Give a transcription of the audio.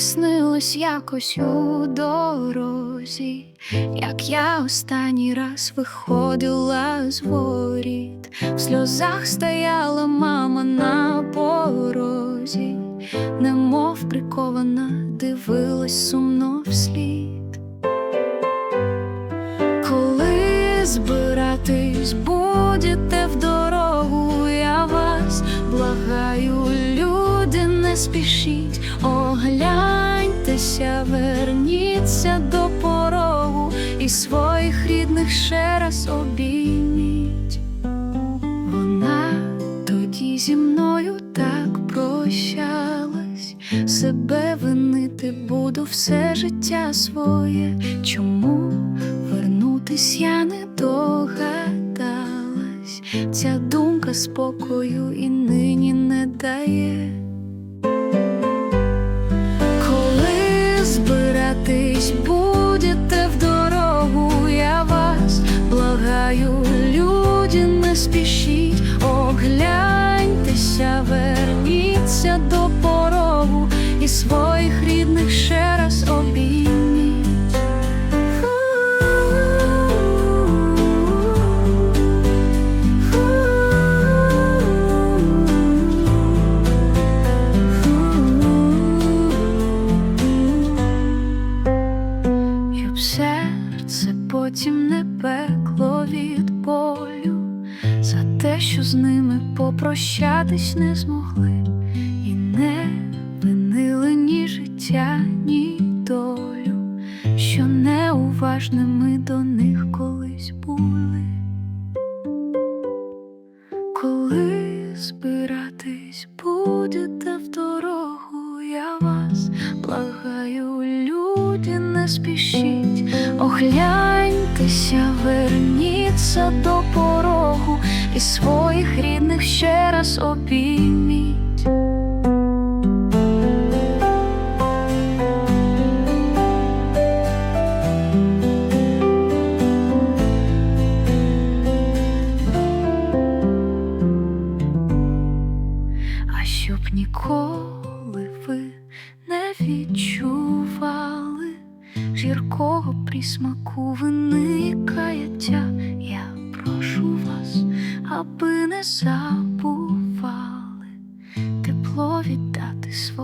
Зустрінемось якось у дорозі, як я останній раз виходила з воріт, в сльозах стояла мама на порозі, немов прикована, дивилась сумно вслід. Коли збиратись будете в дорогу, я вас благаю, не спішіть, огляньтеся, верніться до порогу і своїх рідних ще раз обійміть. Вона тоді зі мною так прощалась, себе винити буду все життя своє. Чому вернутись я не догадалась? Ця думка спокою і нині не дає. Огляньтеся, верніться до порогу і своїх рідних ще раз обійміть. Щоб серце потім не пекло від болю те, що з ними попрощатись не змогли, і не винили ні життя, ні долю, що неуважними до них колись були. Коли збиратись будете в дорогу, я вас благаю, люди, не спішіть, огляньтеся, верніться до порогу і своїх рідних ще раз обійміть. А щоб ніколи ви не відчували гіркого присмаку вини аби не забували тепло віддати своїм